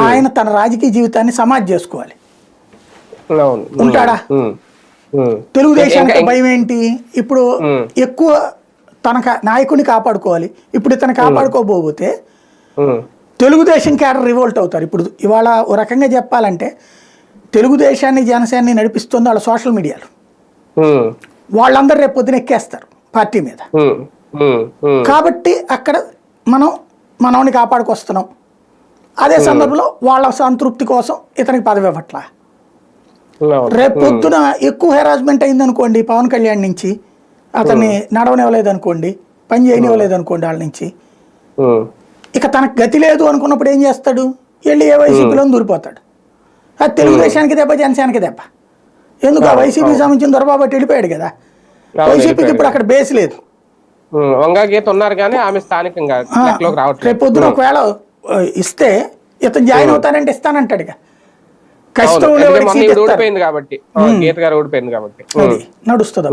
ఆయన తన రాజకీయ జీవితాన్ని సమాజ్ చేసుకోవాలి. ఉంటాడా? తెలుగుదేశానికి భయం ఏంటి? ఇప్పుడు. ఎక్కువ తన నాయకుడిని కాపాడుకోవాలి. ఇప్పుడు ఇతను కాపాడుకోబోతే తెలుగుదేశం క్యాడర్ రివోల్ట్ అవుతారు. ఇప్పుడు ఇవాళ ఓ రకంగా చెప్పాలంటే తెలుగుదేశాన్ని జనసేనని నడిపిస్తుంది వాళ్ళ సోషల్ మీడియాలో. వాళ్ళందరూ రేపు పొద్దున ఎక్కేస్తారు పార్టీ మీద. కాబట్టి అక్కడ మనం మనల్ని కాపాడుకొస్తున్నాం. అదే సందర్భంలో వాళ్ళ సంతృప్తి కోసం ఇతనికి పదవి ఇవ్వట్ల. పొద్దున ఎక్కువ హెరాస్మెంట్ అయింది అనుకోండి పవన్ కళ్యాణ్ నుంచి అతన్ని నడవనివ్వలేదు అనుకోండి పని చేయనివ్వలేదు అనుకోండి వాళ్ళ నుంచి. ఇక తనకు గతి లేదు అనుకున్నప్పుడు ఏం చేస్తాడు? వెళ్ళి ఏ వైసీపీలో దూరిపోతాడు. అది తెలుగుదేశానికి దెబ్బ జనసేనకి దెబ్బ. ఎందుకు ఆ వైసీపీకి సంబంధించిన దొరబాబు అటు వెళ్ళిపోయాడు కదా. వైసీపీకి ఇప్పుడు అక్కడ బేస్ లేదు. ఉమ్. వంగా గీత ఉన్నారు కానీ ఆమె స్థానికంగా ఆ, లెక్కలోకి రావట్లేదు. రేపు పొద్దున ఒకవేళ ఇస్తే ఇతను జాయిన్ అవుతానంటే ఇస్తానంటాడు. కష్టం. ఓడిపోయింది కాబట్టి. గీత గారు ఓడిపోయింది కాబట్టి. నడుస్తుంది.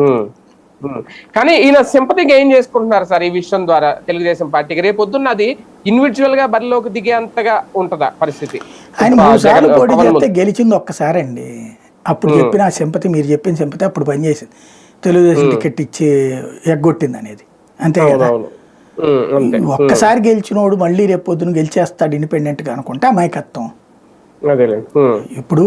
కానీ ఈయన సింపతి గెయిన్ చేసుకుంటున్నారు సార్ ఈ విషయం ద్వారా తెలుగుదేశం పార్టీకి. రేపు పొద్దున్న అది ఇండివిజువల్గా బరిలోకి దిగేంతగా ఉంటదా పరిస్థితి? ఆయన ఆ, మూడు సార్లు జగన్- పోటీ చేస్తే గెలిచింది ఒక్కసారి అండి అప్పుడు చెప్పిన ఆ సింపతి మీరు చెప్పిన సింపతి అప్పుడు పనిచేసింది. తెలుగుదేశం టికెట్ ఇచ్చి ఎగ్గొట్టింది అనేది. అంతే కదా? ఒక్కసారి గెలిచినోడు మళ్ళీ రేపు పొద్దున గెలిచేస్తాడు ఇండిపెండెంట్గా అనుకుంటే అమాయకత్వం. ఇప్పుడు